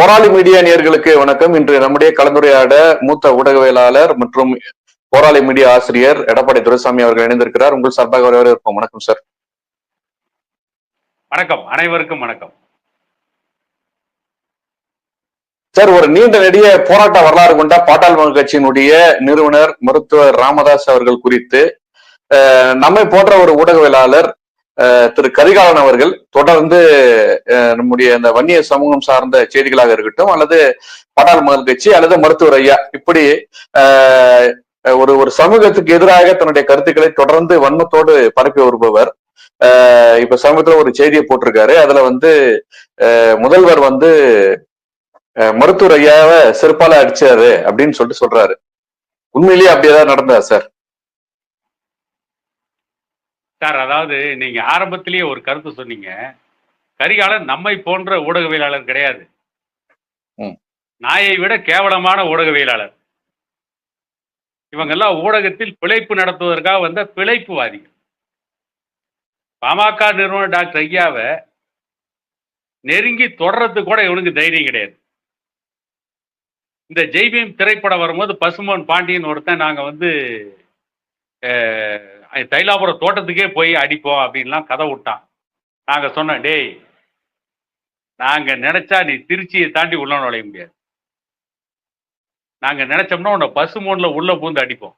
போராளி மீடியா நேயர்களுக்கு வணக்கம். இன்று நம்முடைய கலந்துரையாட மூத்த ஊடகவியலாளர் மற்றும் போராளி மீடியா ஆசிரியர் எடப்பாடி துரைசாமி அவர்கள் இணைந்திருக்கிறார். உங்கள் சார்பாக வரவேற்போம். வணக்கம் சார். வணக்கம். அனைவருக்கும் வணக்கம். சார் ஒரு நீண்ட நெடிய போராட்ட வரலாறு கொண்ட பாட்டாள் மக்கள் கட்சியினுடைய நிறுவனர் மருத்துவர் ராமதாஸ் அவர்கள் குறித்து நம்மை போன்ற ஒரு ஊடகவியலாளர் திரு கரிகாலன் அவர்கள் தொடர்ந்து நம்முடைய இந்த வன்னிய சமூகம் சார்ந்த செய்திகளாக இருக்கட்டும் அல்லது பாட்டாள் மக்கள் கட்சி அல்லது மருத்துவர் ஐயா இப்படி ஒரு ஒரு சமூகத்துக்கு எதிராக தன்னுடைய கருத்துக்களை தொடர்ந்து வன்மத்தோடு பரப்பி வருபவர். இப்ப சமீபத்துல ஒரு செய்தியை போட்டிருக்காரு. அதுல வந்து முதல்வர் வந்து மருத்துவர் ஐயாவை செருப்பால அடிச்சாரு அப்படின்னு சொல்லிட்டு சொல்றாரு. உண்மையிலேயே அப்படி ஏதாவது நடந்தா சார்? சார் அதாவது நீங்க ஆரம்பத்திலேயே ஒரு கருத்து சொன்னீங்க. கரிகாலன் நம்மை போன்ற ஊடகவியலாளர் கிடையாது. நாயை விட கேவலமான ஊடகவியலாளர். இவங்கெல்லாம் ஊடகத்தில் பிழைப்பு நடத்துவதற்காக வந்த பிழைப்புவாதிகள். பாமக நிறுவனர் டாக்டர் ஐயாவை நெருங்கி தொடர்றதுக்கு கூட இவனுக்கு தைரியம் கிடையாது. இந்த ஜெய்பீம் திரைப்படம் வரும்போது பசுமோன் பாண்டியன் ஒருத்தன் நாங்க வந்து தைலாபுரம் தோட்டத்துக்கே போய் அடிப்போம் அப்படின்லாம் கதை விட்டான். நாங்க சொன்னோம் டேய் நாங்க நினைச்சா நீ திருச்சியை தாண்டி உள்ள நுழைய முடியாது. நாங்க நினைச்சோம்னா உன்னை பசுமோன்ல உள்ள பூந்து அடிப்போம்.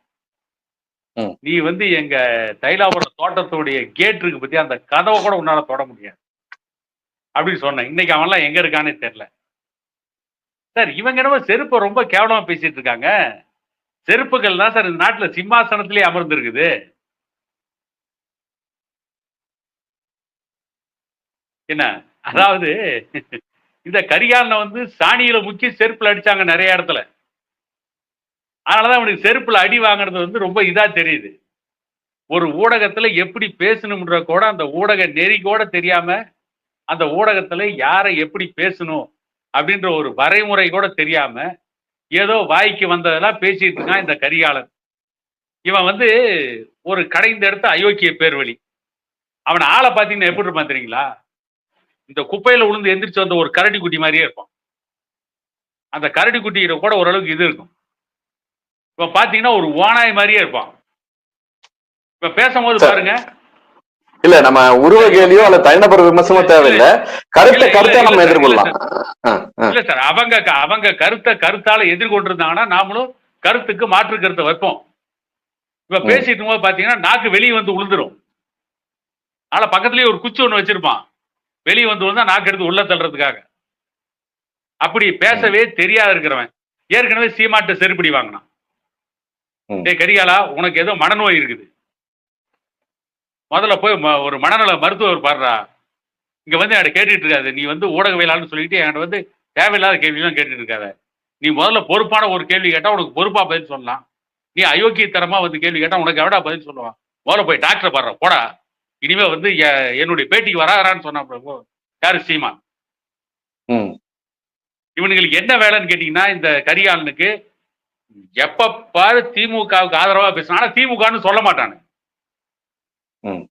நீ வந்து எங்க தைலாபுரம் தோட்டத்துடைய கேட் இருக்கு பத்தி அந்த கதவை கூட உன்னால தொட முடியாது. அப்படின்னு சொன்னேன். இன்னைக்கு அவன்லாம் எங்க இருக்கானே தெரியல. சார் இவங்க என்னமோ செருப்பை ரொம்ப கேவலமா பேசிட்டு இருக்காங்க. செருப்புகள் தான் சார் இந்த நாட்டுல சிம்மாசனத்திலே அமர்ந்து என்ன? அதாவது இந்த கரிகாலனை வந்து சாணியில முக்கி செருப்புல அடிச்சாங்க நிறைய இடத்துல. அதனாலதான் அவனுக்கு செருப்புல அடி வாங்குறது வந்து ரொம்ப இதா தெரியுது. ஒரு ஊடகத்துல எப்படி பேசணும்ன்ற கூட அந்த ஊடக நெறி கூட தெரியாம அந்த ஊடகத்துல யாரை எப்படி பேசணும் அப்படின்ற ஒரு வரைமுறை கூட தெரியாம ஏதோ வாய்க்கு வந்ததெல்லாம் பேசிட்டு இருக்கான் இந்த கரிகாலன். இவன் வந்து ஒரு கடைந்த இடத்த அயோக்கிய பேர்வழி. அவன் ஆளை பார்த்தீங்கன்னா எப்படி இருப்பான் தெரியுங்களா? இந்த குப்பையில விழுந்து எந்திரிச்சு வந்த ஒரு கரடி குட்டி மாதிரியே இருப்பான் அந்த கரடி குட்டியில கூட ஓரளவுக்கு இது இருக்கும். இப்ப பாத்தீங்கன்னா ஒரு ஓனாய் மாதிரியே இருப்பான். இப்ப பேசும்போது. பாருங்க. இல்ல நம்ம உருவ கேலியோ அல்ல தனிநபர் விமர்சனமோ தேவையில்லை. கருத்தை கருத்தை நம்ம எதிர்கொள்ளலாம். இல்ல சார். அவங்க அவங்க கருத்தை கருத்தால எதிர்கொண்டிருந்தாங்கன்னா நாமளும் கருத்துக்கு மாற்று கருத்தை வைப்போம். இப்ப. பேசிட்டு இருக்கும்போது பாத்தீங்கன்னா நாக்கு வெளியே வந்து உளுந்துரும். ஆனா பக்கத்துலயே ஒரு குச்சி ஒண்ணு வச்சிருப்பான். வெளியே வந்து வந்தா நாக்கு எடுத்து உள்ள தள்ளுறதுக்காக. அப்படி பேசவே தெரியாத இருக்கிறவன் ஏற்கனவே சீமாட்ட செருப்படி வாங்கினான். டேய் கரிகாலா உனக்கு ஏதோ மனநோய் இருக்குது. முதல்ல போய் ம- ஒரு மனநல மருத்துவர் பாடுறா இங்க வந்து என்கிட்ட கேட்டுட்டு இருக்காது. நீ வந்து ஊடகவியலாளர்னு சொல்லிட்டு என்கிட்ட வந்து தேவையில்லாத கேள்விலாம் கேட்டுட்டு இருக்காத. நீ முதல்ல பொறுப்பான ஒரு கேள்வி கேட்டா உனக்கு பொறுப்பா பதில் சொல்லலாம். நீ அயோக்கியத்தனமா வந்து கேள்வி கேட்டா உனக்கு எவடா பதில் சொல்லுவான்? முதல்ல போய் டாக்டர் பாடுற போடா. இனிமே வந்து என்னுடைய பேட்டிக்கு வராறான்னு சொன்னா யாரு? சீமான். ம். இவனுங்களுக்கு என்ன வேலைன்னு கேட்டீங்கன்னா இந்த கரிகாலனுக்கு எப்ப பாரு திமுகவுக்கு ஆதரவா பேசுறான் ஆனா திமுகன்னு சொல்ல மாட்டானு. ம்.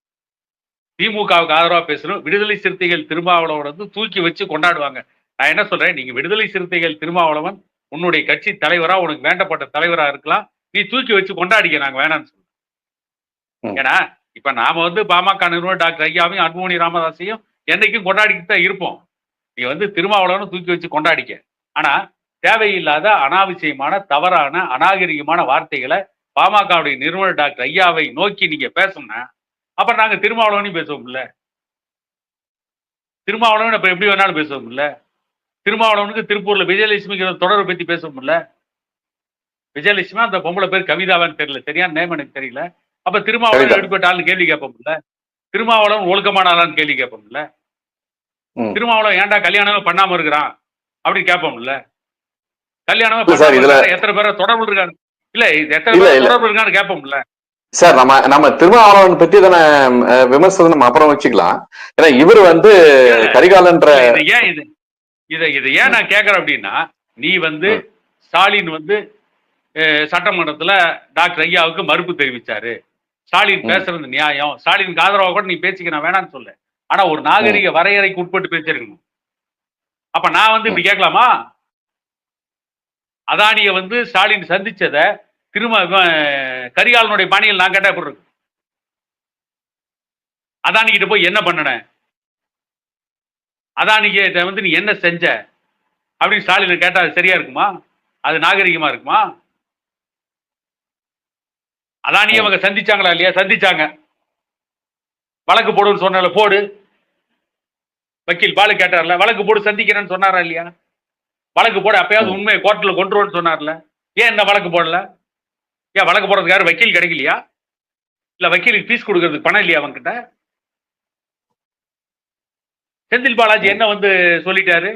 திமுகவுக்கு ஆதரவா பேசணும். விடுதலை சிறுத்தைகள் திருமாவளவன் வந்து தூக்கி வச்சு கொண்டாடுவாங்க. நான் என்ன சொல்றேன்? நீங்க விடுதலை சிறுத்தைகள் திருமாவளவன் உன்னுடைய கட்சி தலைவரா உனக்கு வேண்டப்பட்ட தலைவரா இருக்கலாம். நீ தூக்கி வச்சு கொண்டாடிக்க நாங்க வேணாம்னு சொல்றோம். ம். ஏன்னா இப்ப நாம வந்து பாமக நிறுவனர் டாக்டர் ஐயாவையும் அன்புமணி ராமதாசையும் என்னைக்கும் கொண்டாடிக்கிட்டு தான் இருப்போம். நீ வந்து திருமாவளவனும் தூக்கி வச்சு கொண்டாடிக்க. ஆனா தேவையில்லாத அனாவசியமான தவறான அநாகரிகமான வார்த்தைகளை பாமகவுடைய நிறுவனர் டாக்டர் ஐயாவை நோக்கி நீங்க பேசணும்னா அப்புறம் நாங்க திருமாவளவனையும் பேசுவோம்ல. திருமாவளவன் அப்ப எப்படி வேணாலும் பேசுவோம்ல. திருமாவளவனுக்கு திருப்பூர்ல விஜயலட்சுமிங்கிற தொடர்பை பத்தி பேசுவோம்ல. விஜயலட்சுமி அந்த பொம்பளை பேர் கவிதாவான்னு தெரியல. சரியான நேம் எனக்கு தெரியல. அப்ப திருமாவளவன் கவிதா. எப்படிப்பட்ட ஆள்னு கேள்வி கேட்போம்ல? திருமாவளவன் ஒழுக்கமான ஆளான்னு கேள்வி கேட்போம்ல. திருமாவளவன் ஏன்டா கல்யாணமே பண்ணாம இருக்கிறான்? அப்படின்னு கேட்போம்ல. கல்யாணமே எத்தனை பேரை தொடர்பு இருக்காங்க. இல்ல இது எத்தனை பேர். தொடர்பு இருக்கான்னு கேட்போம்ல. சார் நம்ம நம்ம திருமாவளவன் பத்தி தானே விமர்சனம் நம்ம அப்புறம் வச்சுக்கலாம். ஏன்னா இவர் வந்து கரிகாலன்ற ஏன் இது? இதை இதை ஏன் நான் கேட்கறேன் அப்படின்னா நீ வந்து. ஸ்டாலின் வந்து சட்டமன்றத்துல டாக்டர் ஐயாவுக்கு மறுப்பு தெரிவிச்சாரு. ஸ்டாலின். பேசுறது நியாயம். ஸ்டாலினுக்கு ஆதரவா கூட நீ பேசிக்க நான் வேணாம்னு சொல்ல ஆனா ஒரு நாகரிக வரையறைக்கு உட்பட்டு பேசிருக்கணும் அப்ப நான் வந்து இப்படி கேட்கலாமா? அதானிய வந்து ஸ்டாலின் சந்திச்சத திரும்ப கரிகாலனுடைய பாணியில் நான் கேட்டா எப்படி இருக்கும்? அதானி கிட்ட போய் என்ன பண்ணுன? அதானிகிட்ட வந்து நீ என்ன செஞ்ச? அப்படின்னு ஸ்டாலின் கேட்டா அது சரியா இருக்குமா? அது நாகரிகமா இருக்குமா? அதானியை அவங்க சந்திச்சாங்களா இல்லையா? சந்திச்சாங்க. வழக்கு போடுன்னு சொன்னால போடு. வக்கீல் பாலு கேட்டார்ல வழக்கு போடு சந்திக்கிறேன்னு சொன்னாரா இல்லையா? வழக்கு போட அப்பயாவது உண்மையை கோர்ட்ல கொண்டுருவோன்னு சொன்னார்ல. ஏன் இந்த வழக்கு போடல? ஏன் வழக்கு போடுறதுக்கு யாரும் வக்கீல் கிடைக்கலையா? இல்ல வக்கீலுக்கு ஃபீஸ் கொடுக்கறதுக்கு பணம் இல்லையா அவன்கிட்ட? செந்தில் பாலாஜி என்ன வந்து சொல்லிட்டாரு?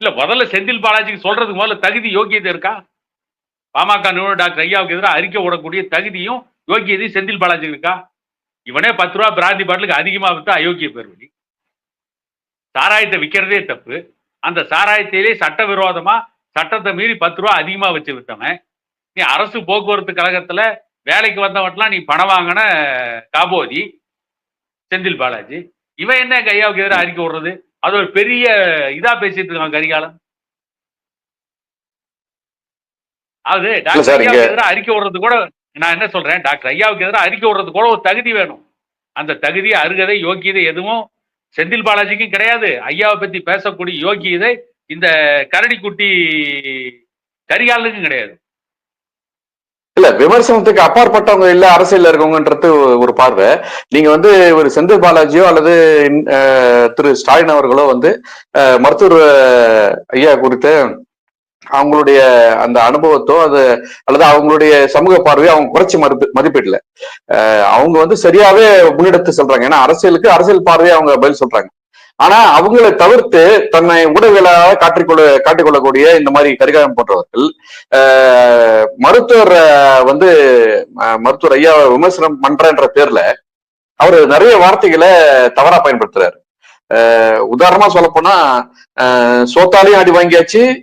இல்ல முதல்ல செந்தில் பாலாஜிக்கு சொல்றதுக்கு முதல்ல தகுதி யோக்கியதை இருக்கா? பாமக நிறுவனர் டாக்டர் ஐயாவுக்கு எதிராக அறிக்கை விடக்கூடிய தகுதியும் யோக்கியதையும் செந்தில் பாலாஜி இருக்கா? இவனே பத்து ரூபா பிராந்தி பாட்டிலுக்கு அதிகமாக வித்தா அயோக்கிய பேர்வழி சாராயத்தை விற்கிறதே தப்பு. அந்த சாராயத்திலே சட்டவிரோதமா சட்டத்தை மீறி பத்து ரூபா அதிகமாக வச்சு விட்டவன். நீ அரசு போக்குவரத்து கழகத்துல வேலைக்கு வந்தவன்லாம் நீ பணம் வாங்கின காபோதி செந்தில் பாலாஜி. இவன் என்ன கையாவுக்கு எதிராக அறிக்கை விடுறது அது ஒரு பெரிய இதா பேசிட்டு இருக்கான் கரிகாலன். அது டாக்டர் ஐயாவுக்கு எதிராக அறிக்கை விடுறது கூட நான் என்ன சொல்றேன்? டாக்டர் ஐயாவுக்கு எதிராக அறிக்கை விடுறது கூட ஒரு தகுதி வேணும். அந்த தகுதி அருகதை யோக்கியதை எதுவும் செந்தில் பாலாஜிக்கும் கிடையாது. ஐயாவை பத்தி பேசக்கூடிய யோக்கியதை இந்த கரடிக்குட்டி கரிகாலனுக்கும் கிடையாது. இல்ல விமர்சனத்துக்கு அப்பாற்பட்டவங்க இல்ல அரசியல்ல இருக்கவங்கன்றது ஒரு பார்வை. நீங்க வந்து ஒரு செந்தில் பாலாஜியோ அல்லது திரு ஸ்டாலின் அவர்களோ வந்து மருத்துவர் ஐயா குறித்து அவங்களுடைய அந்த அனுபவத்தோ அது அல்லது அவங்களுடைய சமூக பார்வையோ அவங்க குறைச்சி மறுப்பு மதிப்பிடல. அவங்க வந்து சரியாவே முன்னெடுத்து சொல்றாங்க. ஏன்னா அரசியலுக்கு அரசியல் பார்வையை அவங்க பதில் சொல்றாங்க. ஆனா அவங்களை தவிர்த்து தன்னை ஊடகங்களாக காட்டிக்கொள்ள காட்டிக்கொள்ளக்கூடிய இந்த மாதிரி கரிகாலம் போன்றவர்கள் மருத்துவர் வந்து மருத்துவர் ஐயா விமர்சனம் பண்றன்ற பேர்ல அவர் நிறைய வார்த்தைகளை தவறா பயன்படுத்துறாரு. உதாரணமா சொல்ல போனா சோத்தாலையும் அடி வாங்கியாச்சு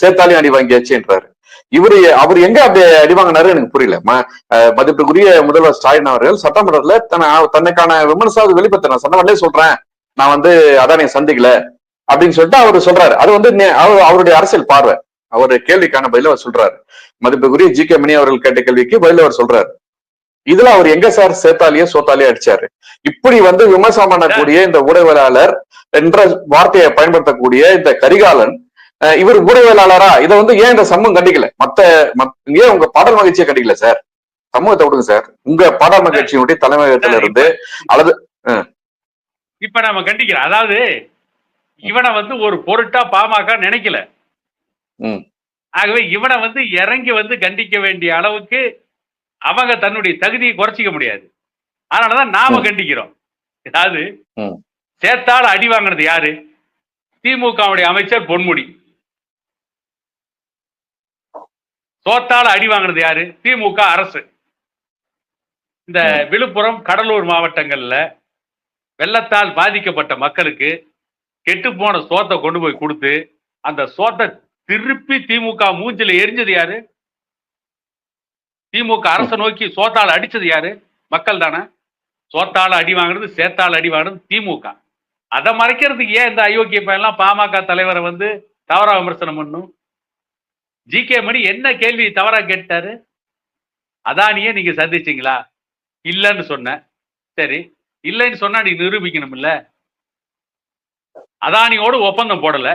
சேத்தாலையும் அடி வாங்கியாச்சுன்றாரு. இவரு அவர் எங்க அப்படி அடி வாங்கினாரு எனக்கு புரியல. ம- மதிப்புக்குரிய முதல்வர் ஸ்டாலின் அவர்கள் சட்டமன்றத்துல தன்னை தன்னைக்கான விமர்சாவது வெளிப்படுத்த நான் சொன்ன சொல்றேன் நான் வந்து அதானே சந்திக்கல அப்படின்னு சொல்லிட்டு அவர் சொல்றாரு. அது வந்து அவர் அவருடைய அரசியல் பார்வை. அவர் கேள்விக்கான பதில அவர் சொல்றாரு. மதிப்புக்குரிய ஜி கே மணி அவர்கள் கேட்ட கேள்விக்கு பதில் அவர் சொல்றாரு. இதுல அவர் எங்க சார்? சேத்தாலியோ சோத்தாலியோ அடிச்சாரு. இப்படி வந்து விமர்சனம் பண்ணக்கூடிய இந்த ஊடகவியலாளர் என்ற வார்த்தையை பயன்படுத்தக்கூடிய இந்த கரிகாலன் இவர் ஊடகவியலாளரா? இதை வந்து ஏன் இந்த சமூகம் கண்டிக்கல? மத்த மத்- ஏன் உங்க பாடல் மகிழ்ச்சியை கண்டிக்கல சார்? சமூகத்தை விடுங்க சார். உங்க பாடல் மகிழ்ச்சியினுடைய தலைமையகத்துல இருந்து அல்லது இப்ப நாம கண்டிக்கிறோம் அதாவது இவனை வந்து ஒரு பொருட்டா பாமக நினைக்கல. ஆகவே இவனை வந்து இறங்கி வந்து கண்டிக்க வேண்டிய அளவுக்கு அவங்க தன்னுடைய தகுதியை குறைச்சிக்க முடியாது. அதனாலதான் நாம. கண்டிக்கிறோம். அதாவது ம். சேத்தால அடி வாங்கினது யாரு? திமுகவுடைய அமைச்சர் பொன்முடி. சோத்தால அடி வாங்கினது யாரு? திமுக அரசு. இந்த விழுப்புரம் கடலூர் மாவட்டங்கள்ல வெள்ளத்தால் பாதிக்கப்பட்ட மக்களுக்கு கெட்டுப்போன சோத்தை கொண்டு போய் கொடுத்து அந்த சோத்தை திருப்பி திமுக மூஞ்சில எரிஞ்சது யாரு? திமுக அரசை நோக்கி சோத்தால் அடிச்சது யாரு? மக்கள் தானே. சோத்தால அடி வாங்குறது சேத்தால அடி வாங்குறது திமுக. அதை மறைக்கிறதுக்கு ஏன் இந்த அயோக்கிய பையன்லாம் பாமக தலைவரை வந்து தவறா விமர்சனம் பண்ணும்? ஜி கே மணி என்ன கேள்வி தவறா கேட்டாரு? அதானியே நீங்க சந்திச்சீங்களா? இல்லைன்னு சொன்னேன். சரி இல்லைன்னு சொன்னா நீ நிரூபிக்கணும் இல்ல அதானியோட ஒப்பந்தம் போடல.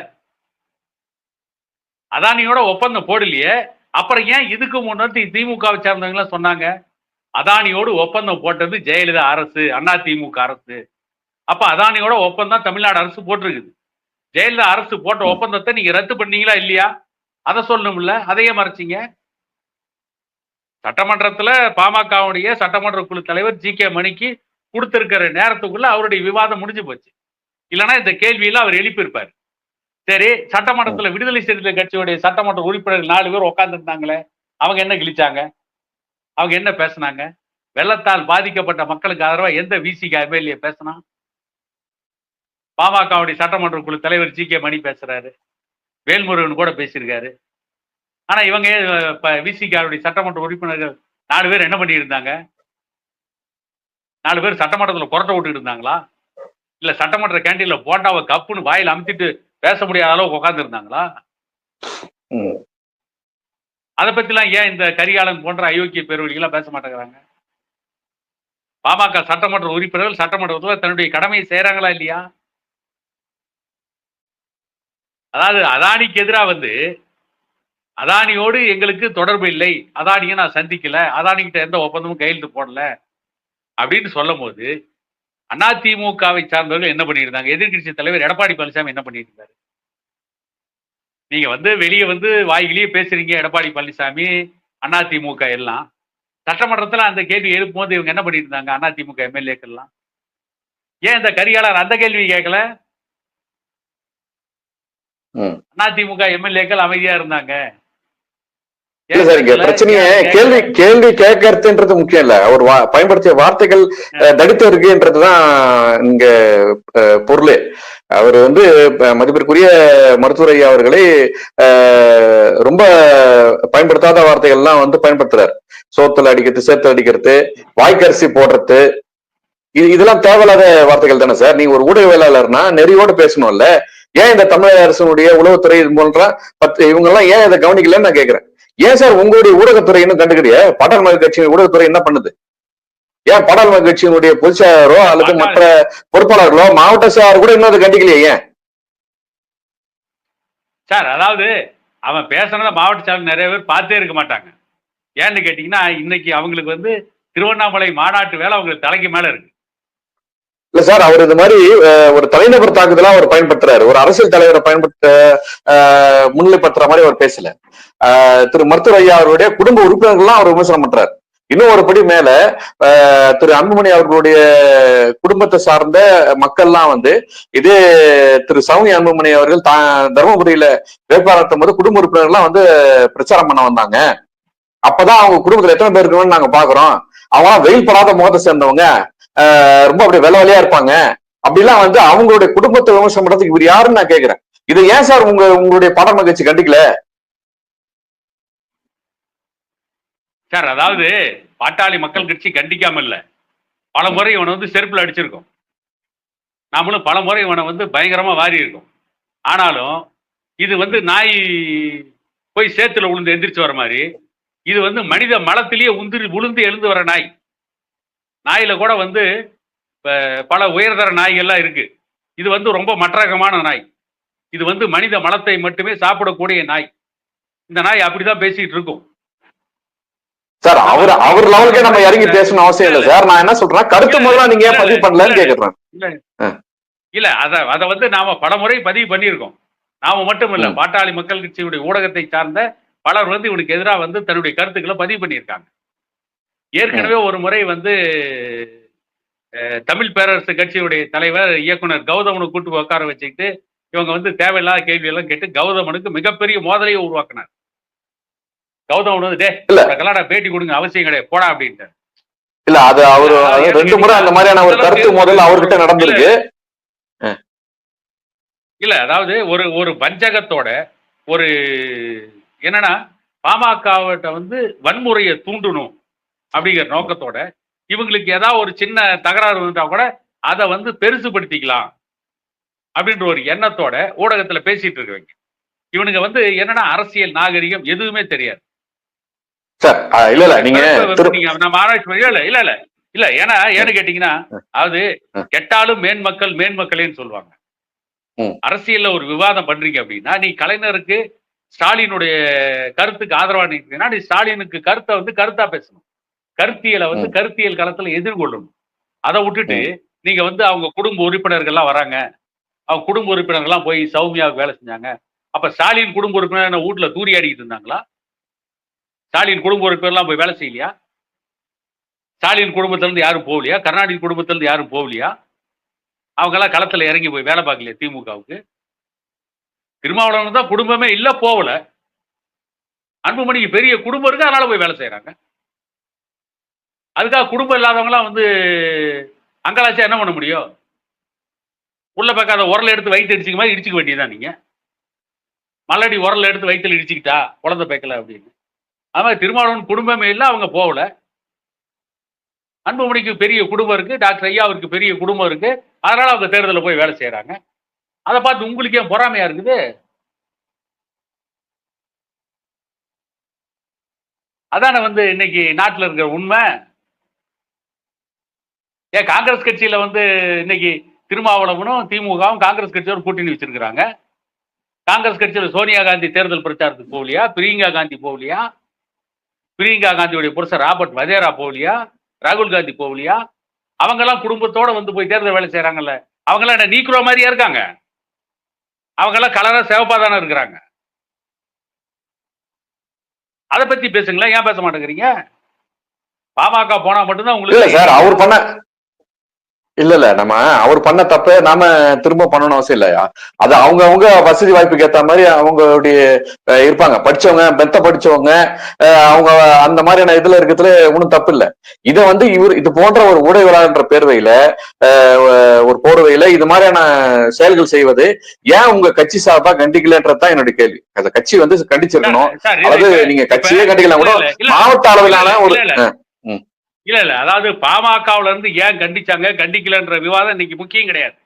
அதானியோட ஒப்பந்தம் போடலையே. அப்புறம் ஏன் இதுக்கு முன்னாடி திமுகவை சேர்ந்தவங்க எல்லாம் சொன்னாங்க? அதானியோடு ஒப்பந்தம் போட்டது ஜெயலலிதா அரசு அண்ணா திமுக அரசு. அப்ப அதானியோட ஒப்பந்தம் தமிழ்நாடு அரசு போட்டிருக்குது. ஜெயலலிதா அரசு போட்ட ஒப்பந்தத்தை நீங்க ரத்து பண்ணீங்களா இல்லையா? அதை சொல்லணும்ல. அதையே மறைச்சீங்க. சட்டமன்றத்துல பாமகவுடைய சட்டமன்ற குழு தலைவர் ஜி கே மணிக்கு கொடுத்திருக்கிற நேரத்துக்குள்ள அவருடைய விவாதம் முடிஞ்சு போச்சு. இல்லைன்னா இந்த கேள்வியில அவர் எழுப்பியிருப்பார். சரி சட்டமன்றத்துல விடுதலை சிறுத்தை கட்சியுடைய சட்டமன்ற உறுப்பினர்கள் நாலு பேர் உட்கார்ந்துருந்தாங்களே அவங்க என்ன கிழிச்சாங்க? அவங்க என்ன பேசுனாங்க? வெள்ளத்தால் பாதிக்கப்பட்ட மக்களுக்கு ஆதரவா எந்த விசிக்கு எம்எல்ஏ பேசினா? பாமகவுடைய சட்டமன்ற குழு தலைவர் ஜி கே மணி பேசுறாரு. வேல்முருகன் கூட பேசியிருக்காரு. ஆனா இவங்க விசிகாருடைய சட்டமன்ற உறுப்பினர்கள் நாலு பேர் என்ன பண்ணிட்டு இருந்தாங்க நாலு பேர் சட்டமன்றத்துல புரட்ட விட்டுட்டு இருந்தாங்களா? இல்ல சட்டமன்ற கேண்டீன்ல போண்டாவை கப்புன்னு வாயில அமுத்திட்டு பேச முடியாத அளவுக்கு உட்கார்ந்து இருந்தாங்களா. அதை பத்திலாம் ஏன் இந்த கரிகாலன் போன்ற அயோக்கிய பேரொழிகளாம் பேச மாட்டேங்கிறாங்க? பாமக சட்டமன்ற உறுப்பினர்கள் சட்டமன்றத்தில் தன்னுடைய கடமையை செய்யறாங்களா இல்லையா? அதாவது அதானிக்கு எதிராக வந்து அதானியோடு எங்களுக்கு தொடர்பு இல்லை. அதானியை நான் சந்திக்கல. அதானிகிட்ட எந்த ஒப்பந்தமும் கையெழுத்து போடல. அப்படின்னு சொல்லும் போது அதிமுகவை சார்ந்தவர்கள் என்ன பண்ணியிருந்தாங்க? எதிர்க்கட்சி தலைவர் எடப்பாடி பழனிசாமி என்ன பண்ணியிருந்தாரு? நீங்க வந்து வெளியே வந்து வாய்கிலேயே பேசுறீங்க எடப்பாடி பழனிசாமி அதிமுக எல்லாம். சட்டமன்றத்துல அந்த கேள்வி எழுப்பும் போது இவங்க என்ன பண்ணியிருந்தாங்க? அதிமுக எம்எல்ஏக்கள்லாம். ஏன் இந்த கரிகாலர் அந்த கேள்வி கேட்கல. அதிமுக எம்எல்ஏக்கள் அமைதியா இருந்தாங்க. இல்ல சார் இங்க பிரச்சனையே கேள்வி கேள்வி கேட்கறதுன்றது முக்கியம் இல்ல. அவர் பயன்படுத்திய வார்த்தைகள் தடித்து இருக்குன்றதுதான் இங்க பொருளே. அவர் வந்து மதிப்பிற்குரிய மருத்துவர் ஐயா அவர்களை ரொம்ப பயன்படுத்தாத வார்த்தைகள்லாம் வந்து பயன்படுத்துறாரு. சோத்துல அடிக்கிறது சேத்துல அடிக்கிறது வாய்க்கரிசி போடுறது. இது இதெல்லாம் தேவையில்லாத வார்த்தைகள் தானே சார் நீங்க ஒரு ஊடகவியலாளர்னா நெறியோடு பேசணும்ல. ஏன் இந்த தமிழக அரசனுடைய உளவுத்துறை இது போன்ற பத்து இவங்க எல்லாம் ஏன் இதை கவனிக்கலன்னு நான் கேக்குறேன். ஏன் சார் உங்களுடைய ஊடகத்துறை இன்னும் கண்டுக்கிறிய பாட்டாளி கட்சியின் ஊடகத்துறை என்ன பண்ணுது? ஏன் பாட்டாளி கட்சியினுடைய பொதுச் செயலாளரோ அல்லது மற்ற பொறுப்பாளர்களோ மாவட்ட செயலாளர் கூட இன்னும் அதை கண்டிக்கலையே ஏன்? சார் அதாவது அவன் பேசுனத மாவட்ட செயலர் நிறைய பேர் பார்த்தே இருக்க மாட்டாங்க. ஏன்னு கேட்டீங்கன்னா இன்னைக்கு அவங்களுக்கு வந்து திருவண்ணாமலை மாநாட்டு வேலை அவங்களுக்கு தலைக்கு மேல இருக்கு. இல்ல சார் அவர் இது மாதிரி ஒரு தலைநகர் தாக்குதலா அவர் பயன்படுத்துறாரு. ஒரு அரசியல் தலைவரை பயன்படுத்த முன்னிலைப்படுத்துற மாதிரி அவர் பேசல. திரு மருத்துவர் ஐயா அவருடைய குடும்ப உறுப்பினர்கள்லாம் அவர் விமர்சனம் பண்றாரு. இன்னும் ஒரு படி மேல திரு அன்புமணி அவர்களுடைய குடும்பத்தை சார்ந்த மக்கள்லாம் வந்து இதே திரு சவுனி அன்புமணி அவர்கள் தா- தருமபுரியில வேட்பாளர் போது குடும்ப உறுப்பினர்கள்லாம் வந்து பிரச்சாரம் பண்ண வந்தாங்க. அப்பதான் அவங்க குடும்பத்துல எத்தனை பேர் இருக்கணும்னு நாங்க பாக்குறோம். அவங்க வெயில் படாத முகத்தை சேர்ந்தவங்க. ரொம்ப அப்படி வெள்ள வெள்ளையா இருப்பாங்க. அப்படிலாம் வந்து அவங்களுடைய குடும்பத்தை விமர்சனம் பண்றதுக்கு இவர் யாருன்னு நான் கேட்கிறேன் இதை ஏன் சார் உங்க உங்களுடைய படம் மகிழ்ச்சி கண்டிக்கல? சார் அதாவது பாட்டாளி மக்கள் கட்சி கண்டிக்காம இல்ல. பல முறை இவனை வந்து செருப்புல அடிச்சிருக்கோம். நாமளும் பல முறை இவனை வந்து பயங்கரமா வாரி இருக்கோம் ஆனாலும் இது வந்து நாய் போய் சேத்துல உளுந்து எந்திரிச்சு வர மாதிரி இது வந்து மனித மலத்திலேயே உந்திரி உளுந்து எழுந்து வர நாய். நாயில கூட வந்து பல உயர்தர நாய்கள்லாம் இருக்கு. இது வந்து ரொம்ப மற்றகமான நாய். இது வந்து மனித மலத்தை மட்டுமே சாப்பிடக்கூடிய நாய். இந்த நாய் அப்படிதான் பேசிட்டு இருக்கும். சார் அவர் அவர் லெவலுக்கே நம்ம இறங்கி பேசணும் அவசியம் இல்லை. சார் நான் என்ன சொல்றேன்? கருத்து முதல்ல நீங்க ஏன் பதிவு பண்ணலன்னு கேக்குறேன். இல்ல அத அத வந்து நாம பலமுறை பதிவு பண்ணியிருக்கோம். நாம மட்டும் இல்ல. பாட்டாளி மக்கள் கட்சியுடைய ஊடகத்தை சார்ந்த பலர் வந்து இவனுக்கு எதிராக வந்து தன்னுடைய கருத்துக்களை பதிவு பண்ணியிருக்காங்க. ஏற்கனவே ஒரு முறை வந்து தமிழ் பேரரசு கட்சியுடைய தலைவர் இயக்குனர் கௌதமனை கூட்டு உட்கார வச்சுக்கிட்டு இவங்க வந்து தேவையில்லாத கேள்வி எல்லாம் கேட்டு கௌதமனுக்கு மிகப்பெரிய மோதலையை உருவாக்குனார். கௌதமன் வந்து டே. கலாடா பேட்டி கொடுங்க அவசியம் கிடையாது போடா அப்படின்ட்டு இல்ல அது அவரு ரெண்டு முறை அந்த மாதிரியான ஒரு கருத்து முதல்ல அவர்கிட்ட நடந்திருக்கு. இல்ல அதாவது ஒரு ஒரு வஞ்சகத்தோட ஒரு என்னன்னா பாமகவிட்ட வந்து வன்முறையை தூண்டணும். அப்படிங்கிற நோக்கத்தோட இவங்களுக்கு ஏதாவது ஒரு சின்ன தகராறு வந்துட்டா கூட அதை வந்து பெருசுபடுத்திக்கலாம் அப்படின்ற ஒரு எண்ணத்தோட ஊடகத்துல பேசிட்டு இருக்கிறவங்க இவனுங்க வந்து என்னன்னா அரசியல் நாகரிகம் எதுவுமே தெரியாது. இல்ல இல்ல நீங்க நம்ம ஆராய்ச்சி இல்ல இல்ல இல்ல இல்ல ஏன்னா ஏன்னு கேட்டீங்கன்னா அதாவது கெட்டாலும் மேன்மக்கள் மேன்மக்களேன்னு சொல்லுவாங்க. அரசியல்ல ஒரு விவாதம் பண்றீங்க அப்படின்னா நீ கலைஞருக்கு ஸ்டாலினுடைய கருத்துக்கு ஆதரவா நிற்கிறீங்கன்னா நீ ஸ்டாலினுக்கு கருத்தை வந்து கருத்தா பேசணும். கருத்தியலை வந்து கருத்தியல் களத்துல எதிர்கொள்ளணும் அதை விட்டுட்டு நீங்க வந்து அவங்க குடும்ப உறுப்பினர்கள்லாம் வராங்க. அவங்க குடும்ப உறுப்பினர்கள்லாம் போய் சௌமியாவுக்கு வேலை செஞ்சாங்க. அப்ப ஸ்டாலின் குடும்ப உறுப்பினர் வீட்டுல தூரி ஆடிக்கிட்டு இருந்தாங்களா? ஸ்டாலின் குடும்ப உறுப்பினர்லாம் போய் வேலை செய்யலையா? ஸ்டாலின் குடும்பத்துல இருந்து யாரும் போகலையா? கருணாநிதி குடும்பத்துல இருந்து யாரும் போகலையா? அவங்க எல்லாம் களத்துல இறங்கி போய் வேலை பார்க்கலையா திமுகவுக்கு? திருமாவளவன் தான் குடும்பமே இல்ல போகல. அன்புமணிக்கு பெரிய குடும்பம் இருக்கு அதனால போய் வேலை செய்யறாங்க அதுக்காக குடும்பம் இல்லாதவங்களாம் வந்து அங்கலாச்சா என்ன பண்ண முடியும்? உள்ள பார்க்காத உரல் எடுத்து வயிற்று இடிச்சிக்க மாதிரி இடிச்சுக்க வேண்டியதுதான் நீங்கள் மல்லடி உரல் எடுத்து வயிற்றில் இடிச்சுக்கிட்டா குழந்தை பேக்கல அப்படின்னு. அது மாதிரி திருமாவளவன் குடும்பமே இல்லை அவங்க போகல. அன்புமணிக்கு பெரிய குடும்பம் இருக்குது டாக்டர் ஐயா அவருக்கு பெரிய குடும்பம் இருக்குது அதனால் அவங்க தேர்தலில் போய் வேலை செய்கிறாங்க அதை பார்த்து உங்களுக்கு ஏன் பொறாமையாக இருக்குது? அதானே வந்து இன்னைக்கு நாட்டில் இருக்கிற உண்மை. ஏன் காங்கிரஸ் கட்சியில வந்து இன்னைக்கு திருமாவளவனும் திமுகவும் காங்கிரஸ் கட்சியோட கூட்டணி வச்சிருக்கிறாங்க. காங்கிரஸ் கட்சியில சோனியா காந்தி தேர்தல் பிரச்சாரத்துக்கு போகலையா? பிரியங்கா காந்தி போகலையா? பிரியங்கா காந்தியுடைய புருஷர் ராபர்ட் வதேரா போகலையா? ராகுல் காந்தி போகலையா? அவங்கெல்லாம் குடும்பத்தோட வந்து போய் தேர்தல் வேலை செய்யறாங்கல்ல அவங்கெல்லாம் என்ன நீக்குற மாதிரியா இருக்காங்க? அவங்கெல்லாம் கலரா சிவப்பா தானே இருக்கிறாங்க. அதை பத்தி பேசுங்களேன். ஏன் பேச மாட்டேங்கிறீங்க? பாமக போனா மட்டும்தான் உங்களுக்கு அவர் பண்ண இல்ல இல்ல நம்ம அவர் பண்ண தப்ப நாம திரும்ப பண்ணணும் அவசியம் இல்லையா? அது அவங்க அவங்க வசதி வாய்ப்புக்கு ஏத்த மாதிரி அவங்களுடைய இருப்பாங்க. படிச்சவங்க மெத்த படிச்சவங்க அவங்க அந்த மாதிரியான இதுல இருக்கிறதுல ஒன்றும் தப்பு இல்ல. இதை வந்து இவர் இது போன்ற ஒரு ஊடகவியலாளர்ன்ற பேர்வையில ஒரு போர்வையில இது மாதிரியான செயல்கள் செய்வது ஏன் உங்க கட்சி சார்பா கண்டிக்கலன்றதுதான் என்னுடைய கேள்வி. அந்த கட்சி வந்து கண்டிச்சிருக்கணும். சார், அதாவது நீங்க கட்சியே கண்டிக்கலாம் கூட மாவட்ட அளவிலான ஒரு இல்ல, இல்ல. அதாவது பாமகவுல இருந்து ஏன் கண்டிச்சாங்க? கண்டிக்கலன்ற விவாதம் இன்னைக்கு முக்கியம் கிடையாது.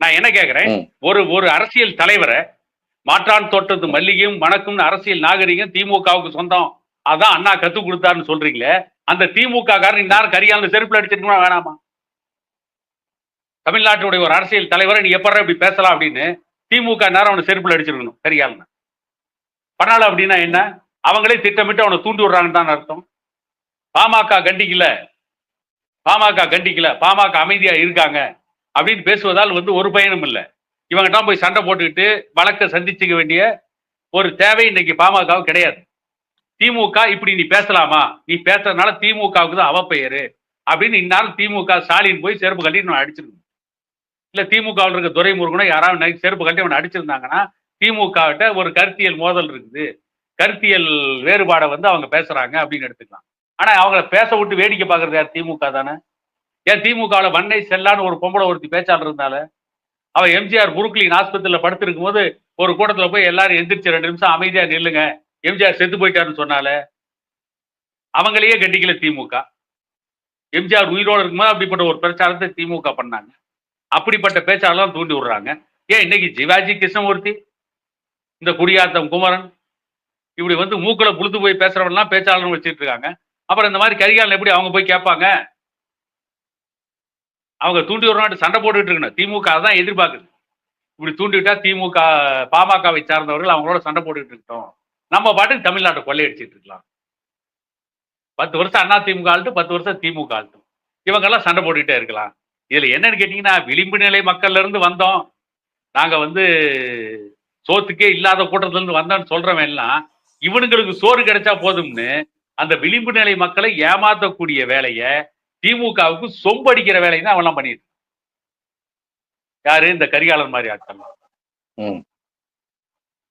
நான் என்ன கேக்குறேன். ஒரு ஒரு அரசியல் தலைவரை மாற்றான் தோட்டத்து மல்லிகையும் வணக்கம்னு அரசியல் நாகரிகம் திமுகவுக்கு சொந்தம். அதான் அண்ணா கத்து கொடுத்தாருன்னு சொல்றீங்களே. அந்த திமுக காரன் இந்நேரம் கரியால செருப்புல அடிச்சிருக்கணுமா வேணாமா? தமிழ்நாட்டுடைய ஒரு அரசியல் தலைவரை நீ எப்பறம் இப்படி பேசலாம் அப்படின்னு திமுக நேரம் அவனை செருப்புல அடிச்சிருக்கணும் கரியாலன்னு பண்ணால அப்படின்னா என்ன? அவங்களே திட்டமிட்டு அவனை தூண்டி விடுறாங்கன்னு தான் அர்த்தம். பாமக கண்டிக்கல. பாமக கண்டிக்கல. பாமக அமைதியா இருக்காங்க அப்படின்னு பேசுவதால் வந்து ஒரு பயனும் இல்லை. தான் போய் சண்டை போட்டுக்கிட்டு வழக்கை சந்திச்சுக்க வேண்டிய ஒரு தேவை இன்னைக்கு பாமகவுக்கு கிடையாது. திமுக இப்படி நீ பேசலாமா? நீ பேசுறதுனால திமுகவுக்கு தான் அவப்பெயரு அப்படின்னு இந்நாள் திமுக ஸ்டாலின் போய் செருப்பு கட்டி நம்ம அடிச்சிருக்கணும். இல்ல திமுகவில் இருக்க துரைமுருகனோ யாராவது செருப்பு கட்டி அவனை அடிச்சிருந்தாங்கன்னா திமுக ஒரு கருத்தியல் மோதல் இருக்குது. கருத்தியல் வேறுபாடை வந்து அவங்க பேசுறாங்க அப்படின்னு எடுத்துக்கலாம். ஆனா அவங்கள பேச விட்டு வேடிக்கை பார்க்கறது யார்? திமுக தானே? ஏன் திமுகவில் வன்னை செல்லான்னு ஒரு பொம்பளை ஒருத்தி பேச்சாளர் இருந்தால? அவன் எம்ஜிஆர் புருக்லின் ஆஸ்பத்திரியில படுத்திருக்கும் போது ஒரு கூட்டத்துல போய் எல்லாரும் எந்திரிச்சு ரெண்டு நிமிஷம் அமைதியா நில்லுங்க. எம்ஜிஆர் செத்து போயிட்டாருன்னு சொன்னால அவங்களையே கண்டிக்கல திமுக. எம்ஜிஆர் உயிரோடு இருக்கும்போது அப்படிப்பட்ட ஒரு பிரச்சாரத்தை திமுக பண்ணாங்க. அப்படிப்பட்ட பேச்சாளர்லாம் தூண்டி விடுறாங்க. ஏன் இன்னைக்கு சிவாஜி கிருஷ்ணமூர்த்தி இந்த குடியாத்தம் குமரன் இப்படி வந்து மூக்கில் புழுத்து போய் பேசுறவன்லாம் பேச்சாளர்னு வச்சுட்டு இருக்காங்க. அப்புறம் இந்த மாதிரி கரிகாலன் எப்படி அவங்க போய் கேட்பாங்க? அவங்க தூண்டி விடுறாட்டு சண்டை போட்டுட்டு இருக்கணும். திமுக தான் எதிர்பார்க்குது. இப்படி தூண்டிவிட்டா திமுக பாமகவை சார்ந்தவர்கள் அவங்களோட சண்டை போட்டுட்டு இருக்கட்டும். நம்ம பாட்டுக்கு தமிழ்நாட்டை கொள்ளையடிச்சிட்டு இருக்கலாம். பத்து வருஷம் அண்ணா திமுக ஆழ்த்து பத்து வருஷம் திமுக ஆழ்த்தும் இவங்கெல்லாம் சண்டை போட்டுக்கிட்டே இருக்கலாம். இதுல என்னன்னு கேட்டீங்கன்னா விளிம்பு நிலை மக்கள்ல இருந்து வந்தோம். நாங்க வந்து சோத்துக்கே இல்லாத கூட்டத்துல இருந்து வந்தோம்னு சொல்றவன் எல்லாம் இவனுங்களுக்கு சோறு கிடைச்சா போதும்னு அந்த விளிம்பு நிலை மக்களை ஏமாத்தக்கூடிய வேலையை திமுகவுக்கு சொம்படிக்கிற வேலையை தான் அவெல்லாம் பண்ணிட்டு. யாரு? இந்த கரிகாலன் மாதிரி ஆட்கள். ம்.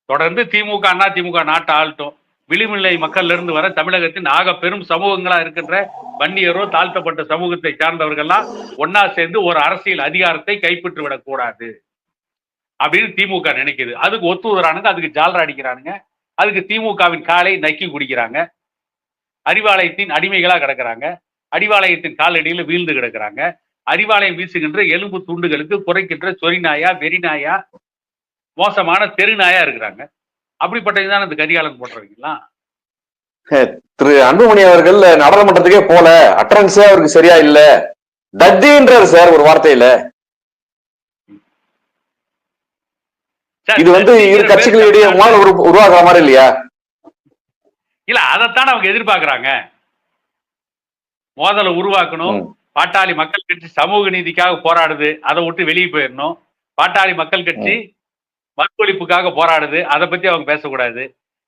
தொடர்ந்து திமுக அண்ணா திமுக நாட்டை ஆளட்டும். விளிம்புநிலை மக்கள்ல இருந்து வர தமிழகத்தின் ஆக பெரும் சமூகங்களா இருக்கின்ற வன்னியரோ தாழ்த்தப்பட்ட சமூகத்தை சார்ந்தவர்கள்லாம் ஒன்னா சேர்ந்து ஒரு அரசியல் அதிகாரத்தை கைப்பற்றி விடக்கூடாது அப்படின்னு திமுக நினைக்குது. அதுக்கு ஒத்துவரானுங்க அதுக்கு ஜாலரா அடிக்கிறானுங்க. அதுக்கு திமுகவின் காலை நக்கி குடிக்கிறாங்க. அறிவாலயத்தின் அடிமைகளா கிடக்குறாங்க. அடிவாலயத்தின் காலடியில வீழ்ந்து கிடக்குறாங்க. அறிவாலயம் வீசுகின்ற எலும்பு துண்டுகளுக்கு குறைக்கின்ற சொரிநாயா வெறிநாயா மோசமான தெருநாயா இருக்கிறாங்க. அப்படிப்பட்டது தான் இந்த கரிகாலன் போடுறவங்களா திரு அன்புமணி அவர்கள் நாடாளுமன்றத்துக்கே போல அட்டரன்ஸே அவருக்கு சரியா இல்ல. தத்தின்றாரு சார் ஒரு வார்த்தையில. இது வந்து இரு கட்சிகளிடையே தமிழ்நாட்டுல- மோதல் உரு- உருவாக்குற மாதிரி இல்லையா? இல்ல அதைத்தான் அவங்க எதிர்பார்க்கறாங்க. மோதலை உருவாக்கணும். பாட்டாளி மக்கள் கட்சி சமூக நீதிக்காக போராடுது. அதை விட்டு வெளியே போயிடணும். பாட்டாளி மக்கள் கட்சி மறுபொழிப்புக்காக போராடுது. அதை பத்தி அவங்க பேசக்கூடாது.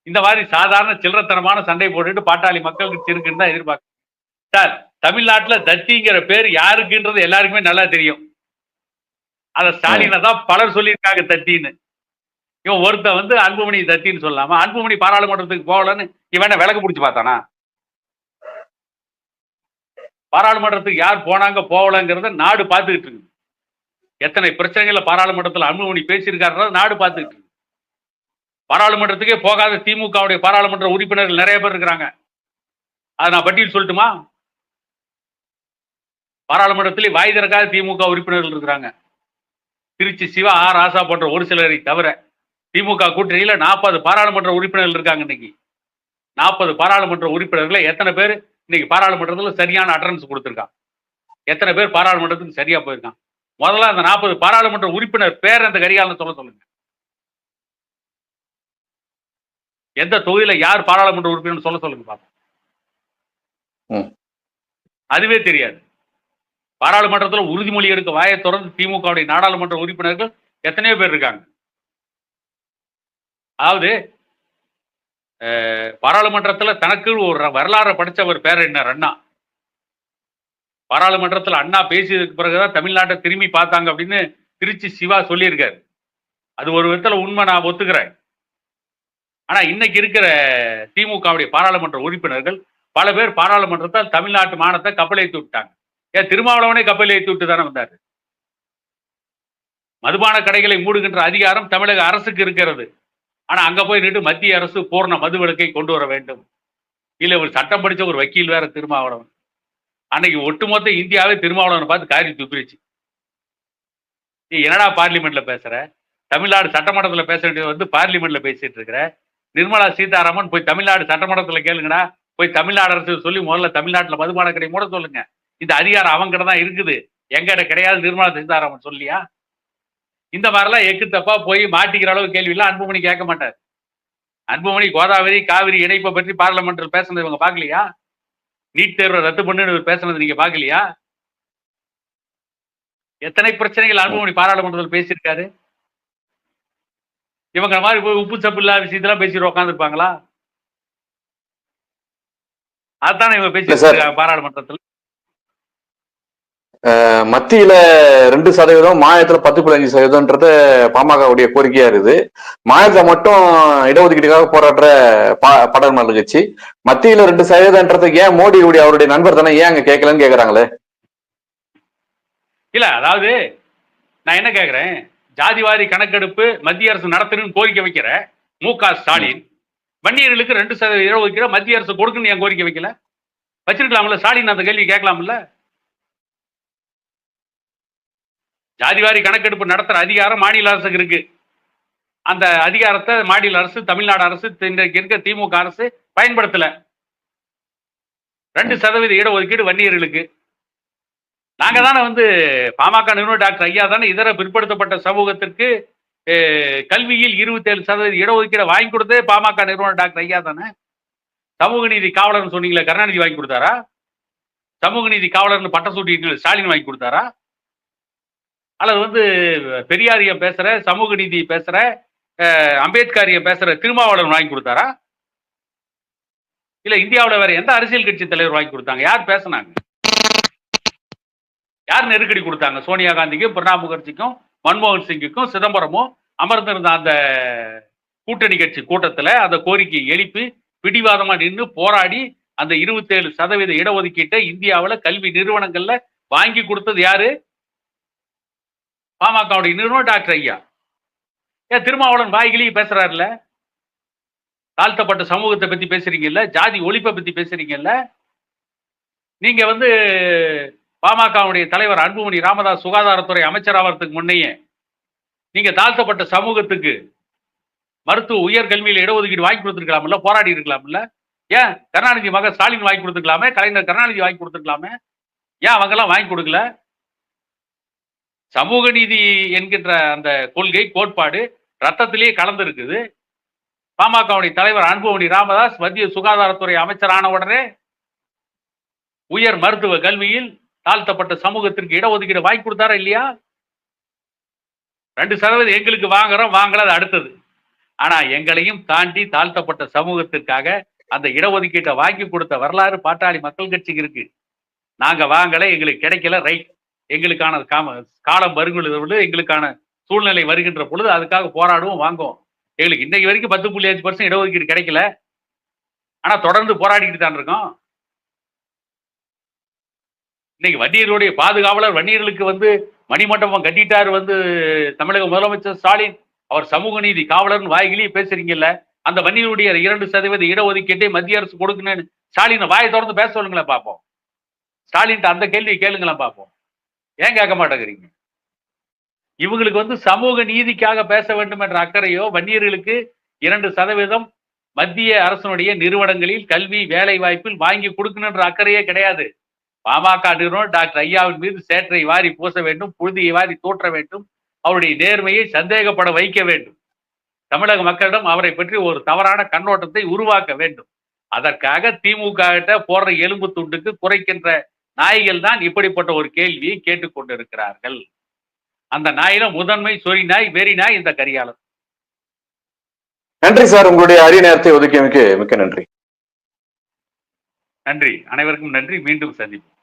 இந்த மாதிரி சாதாரண சில்லறத்தனமான சண்டை போட்டுட்டு பாட்டாளி மக்கள் கட்சி இருக்குன்னு தான் எதிர்பார்க்க சார் தமிழ்நாட்டுல தத்திங்கிற பேர் யாருக்குன்றது எல்லாருக்குமே நல்லா தெரியும். அத ஸ்டாலினை தான் பலர் சொல்லியிருக்காங்க தத்தின்னு. இவன் ஒருத்தன் வந்து அன்புமணி தத்தின்னு சொல்லாம அன்புமணி பாராளுமன்றத்துக்கு போகலன்னு இவன் என்ன விளக்கு பிடிச்சி பார்த்தானா? பாராளுமன்றத்துக்கு யார் போனாங்க போகலங்கிறத நாடு பார்த்துக்கிட்டு இருக்கு எத்தனை பிரச்சனைகளை பாராளுமன்றத்தில் அன்புமணி பேசியிருக்காருன்றத நாடு பார்த்துக்கிட்டு இருக்கு பாராளுமன்றத்துக்கே போகாத திமுகவுடைய பாராளுமன்ற உறுப்பினர்கள் நிறைய பேர் இருக்கிறாங்க. அதை நான் பட்டியல் சொல்லட்டுமா? பாராளுமன்றத்திலே வாய் திறக்காத திமுக உறுப்பினர்கள் இருக்கிறாங்க. திருச்சி சிவா ஆர் ஆசா போன்ற ஒரு சிலரை தவிர திமுக கூட்டணியில் நாற்பது பாராளுமன்ற உறுப்பினர்கள் இருக்காங்க இன்னைக்கு. நாற்பது பாராளுமன்ற உறுப்பினர்களை எத்தனை பேர் இன்னைக்கு பாராளுமன்றத்தில் சரியான அட்டரன்ஸ் கொடுத்துருக்கான் எத்தனை பேர் பாராளுமன்றத்துக்கு சரியா போயிருக்கான் முதல்ல அந்த நாற்பது பாராளுமன்ற உறுப்பினர் பேர் அந்த கரிகாலன் சொல்ல சொல்லுங்க. எந்த தொகுதியில யார் பாராளுமன்ற உறுப்பினர் சொல்ல சொல்லுங்க பாப்போம். அதுவே தெரியாது. பாராளுமன்றத்தில் உறுதிமொழி எடுக்க வாயை திறந்து திமுகவுடைய நாடாளுமன்ற உறுப்பினர்கள் எத்தனையோ பேர் இருக்காங்க. அதாவது பாராளுமன்றத்துல தனக்கு ஒரு வரலாறு படிச்சவர் பேர் என்ன? அண்ணா பாராளுமன்றத்தில் அண்ணா பேசியதுக்கு பிறகுதான் தமிழ்நாட்டை திரும்பி பார்த்தாங்க அப்படின்னு திருச்சி சிவா சொல்லியிருக்காரு. அது ஒரு விதத்துல உண்மை நான் ஒத்துக்கிறேன். ஆனா இன்னைக்கு இருக்கிற திமுகவுடைய பாராளுமன்ற உறுப்பினர்கள் பல பேர் பாராளுமன்றத்தால் தமிழ்நாட்டு மானத்தை கப்பலை ஏற்றி விட்டாங்க. ஏன் திருமாவளவனே கப்பலை ஏற்றி விட்டு தானே வந்தாரு? மதுபான கடைகளை மூடுகின்ற அதிகாரம் தமிழக அரசுக்கு இருக்கிறது. ஆனா அங்க போய் நின்று மத்திய அரசு பூர்ண மது விளக்கை கொண்டு வர வேண்டும். இல்ல ஒரு சட்டம் படிச்ச ஒரு வக்கீல் வேற திருமாவளவன். அன்னைக்கு ஒட்டுமொத்த இந்தியாவே திருமாவளவனை பார்த்து காரி துப்பிடுச்சு. நீ என்னடா பார்லிமெண்ட்ல பேசுற? தமிழ்நாடு சட்டமன்றத்துல பேச வேண்டியது வந்து பார்லிமெண்ட்ல பேசிட்டு இருக்கிற? நிர்மலா சீதாராமன் போய் தமிழ்நாடு சட்டமன்றத்துல கேளுங்கடா. போய் தமிழ்நாடு அரசு சொல்லி முதல்ல தமிழ்நாட்டுல மதுபான கடை மூட சொல்லுங்க. இந்த அதிகாரம் அவங்கிட்ட தான் இருக்குது. எங்கிட்ட கிடையாது நிர்மலா சீதாராமன் சொல்லியா? இந்த மாதிரிலாம் எக்கு தப்பா போய் மாட்டிக்கிற அளவு கேள்வியெல்லாம் அன்புமணி கேட்க மாட்டார். அன்புமணி கோதாவரி காவிரி இணைப்பை பற்றி பார்லமெண்ட்ல பேசுனது இவங்க பார்க்கலையா? நீட் தேர்வை ரத்து பண்ணுன்னு பேசுனது நீங்க பார்க்கலையா? எத்தனை பிரச்சனைகள் அன்புமணி பாராளுமன்றத்தில் பேசியிருக்காரு? இவங்க மாதிரி போய் உப்பு சப்பு இல்லாத விஷயத்தெல்லாம் பேசிட்டு உட்காந்துருப்பாங்களா அதுதானே இவங்க. இருக்காங்க பாராளுமன்றத்தில். மத்தியில ரெண்டு சதவீதம் மாநிலத்துல பத்து புள்ளி அஞ்சு சதவீதம்ன்றது பாமகவுடைய கோரிக்கையா இருக்குது. மாநிலத்துல மட்டும் இடஒதுக்கீட்டுக்காக போராடுற பா- பாடல் கட்சி மத்தியில ரெண்டு சதவீதம்ன்றதுக்கு ஏன் மோடியுடைய அவருடைய நண்பர் தானே ஏன் அங்க கேட்கலன்னு கேக்குறாங்களே? இல்ல அதாவது நான் என்ன கேக்குறேன்? ஜாதிவாரி கணக்கெடுப்பு மத்திய அரசு நடத்தணும்னு கோரிக்கை வைக்கிற மு க ஸ்டாலின் வன்னியர்களுக்கு ரெண்டு சதவீத இடஒதுக்கீடு மத்திய அரசு கொடுக்குன்னு ஏன் கோரிக்கை வைக்கல? வச்சிருக்கலாம்ல ஸ்டாலின் அந்த கேள்வி கேட்கலாம்ல? ஜாதிவாரி கணக்கெடுப்பு நடத்துகிற அதிகாரம் மாநில அரசுக்கு இருக்கு. அந்த அதிகாரத்தை மாநில அரசு தமிழ்நாடு அரசு இன்றைக்கு இருக்க திமுக அரசு பயன்படுத்தல. ரெண்டு சதவீத இடஒதுக்கீடு வன்னியர்களுக்கு. நாங்க தானே வந்து பாமக நிறுவனர் டாக்டர் ஐயா தானே இதர பிற்படுத்தப்பட்ட சமூகத்திற்கு கல்வியில் இருபத்தேழு சதவீத இடஒதுக்கீடு வாங்கி கொடுத்தே பாமக நிறுவனர் டாக்டர் ஐயா தானே. சமூக நீதி காவலர்னு சொன்னீங்களே கருணாநிதி வாங்கி கொடுத்தாரா? சமூக நீதி காவலர்னு பட்டம் சூட்டிட்டு ஸ்டாலின் வாங்கி கொடுத்தாரா? அல்லது வந்து பெரியாரியம் பேசுற சமூக நீதி பேசுற அஹ், அம்பேத்கரியம் பேசுற திருமாவளவன் வாங்கி கொடுத்தாரா? இல்ல இந்தியாவில் வேற எந்த அரசியல் கட்சி தலைவர் வாங்கி கொடுத்தாங்க? யார் பேசுனாங்க? யார் நெருக்கடி கொடுத்தாங்க? சோனியா காந்திக்கும் பிரணாப் முகர்ஜிக்கும் மன்மோகன் சிங்குக்கும் சிதம்பரமும் அமர்ந்திருந்த அந்த கூட்டணி கட்சி கூட்டத்தில் அந்த கோரிக்கையை எழுப்பி பிடிவாதமா நின்று போராடி அந்த இருபத்தேழு சதவீத இடஒதுக்கீட்டை இந்தியாவில் கல்வி நிறுவனங்கள்ல வாங்கி கொடுத்தது யாரு? பாமகவுடைய நிறுவனம் டாக்டர் ஐயா. ஏன் திருமாவளவன் வாய்கிலேயே பேசுறாருல்ல? தாழ்த்தப்பட்ட சமூகத்தை பத்தி பேசுறீங்கல்ல ஜாதி ஒழிப்பை பத்தி பேசுறீங்கல்ல. நீங்க வந்து பாமகவுடைய தலைவர் அன்புமணி ராமதாஸ் சுகாதாரத்துறை அமைச்சர் ஆவறதுக்கு முன்னையே நீங்க தாழ்த்தப்பட்ட சமூகத்துக்கு மருத்துவ உயர்கல்வியில் இடஒதுக்கீடு வாங்கி கொடுத்துருக்கலாம்ல போராடி இருக்கலாம்ல? ஏன் கருணாநிதி மகன் ஸ்டாலின் வாங்கி கொடுத்துருக்கலாமே? கலைஞர் கருணாநிதி வாங்கி கொடுத்துருக்கலாமே? ஏன் அவங்கெல்லாம் வாங்கி கொடுக்கல? சமூக நீதி என்கின்ற அந்த கொள்கை கோட்பாடு ரத்தத்திலேயே கலந்து இருக்குது பாமகவுடைய தலைவர் அன்புமணி ராமதாஸ் மத்திய சுகாதாரத்துறை அமைச்சரான உடனே உயர் மருத்துவ கல்வியில் தாழ்த்தப்பட்ட சமூகத்திற்கு இடஒதுக்கீடு வாங்கி கொடுத்தாரா இல்லையா? ரெண்டு சதவீதம் எங்களுக்கு வாங்குறோம் வாங்கல அது அடுத்தது. ஆனா எங்களையும் தாண்டி தாழ்த்தப்பட்ட சமூகத்திற்காக அந்த இடஒதுக்கீட்டை வாங்கி கொடுத்த வரலாறு பாட்டாளி மக்கள் கட்சிக்கு இருக்கு. நாங்க வாங்கல எங்களுக்கு கிடைக்கல ரைட். எங்களுக்கான காம காலம் வருகின்ற பொழுது எங்களுக்கான சூழ்நிலை வருகின்ற பொழுது அதுக்காக போராடுவோம் வாங்குவோம். எங்களுக்கு இன்னைக்கு வரைக்கும் பத்து புள்ளி அஞ்சு பர்சன்ட் இடஒதுக்கீடு கிடைக்கல. ஆனா தொடர்ந்து போராடிக்கிட்டு தான் இருக்கோம். இன்னைக்கு வன்னியர்களுடைய பாதுகாவலர் வன்னியர்களுக்கு வந்து மணிமண்டபம் கட்டிட்டார் வந்து தமிழக முதலமைச்சர் ஸ்டாலின். அவர் சமூக நீதி காவலர்னு வாய்கிலேயே பேசுறீங்கல்ல அந்த வன்னியருடைய இரண்டு சதவீத இடஒதுக்கீட்டை மத்திய அரசு கொடுக்கணும்னு ஸ்டாலின் வாயை தொடர்ந்து பேச சொல்லுங்களேன் பார்ப்போம். ஸ்டாலின் அந்த கேள்வியை கேளுங்களேன் பார்ப்போம். ஏன் கேட்க மாட்டேங்கிறீங்க? இவங்களுக்கு வந்து சமூக நீதிக்காக பேச வேண்டும் என்ற அக்கறையோ வன்னியர்களுக்கு இரண்டு சதவீதம் மத்திய அரசனுடைய நிறுவனங்களில் கல்வி வேலை வாய்ப்பில் வாங்கி கொடுக்கணுன்ற அக்கறையே கிடையாது. பாமக நிறுவனம் டாக்டர் ஐயாவின் மீது சேற்றை வாரி பூச வேண்டும் புழுதியை வாரி தூற்ற வேண்டும் அவருடைய நேர்மையை சந்தேகப்பட வைக்க வேண்டும். தமிழக மக்களிடம் அவரை பற்றி ஒரு தவறான கண்ணோட்டத்தை உருவாக்க வேண்டும். அதற்காக திமுக கிட்ட போடுற எலும்பு துண்டுக்கு குறைக்கின்ற நாய்கள் தான் இப்படிப்பட்ட ஒரு கேள்வியை கேட்டுக்கொண்டிருக்கிறார்கள். அந்த நாயில முதன்மை சொறி நாய் வெறி நாய் இந்த கரிகாலன். நன்றி சார். உங்களுடைய அரிய நேரத்தை ஒதுக்கியமைக்கு மிக்க நன்றி. நன்றி. அனைவருக்கும் நன்றி. மீண்டும் சந்திப்போம்.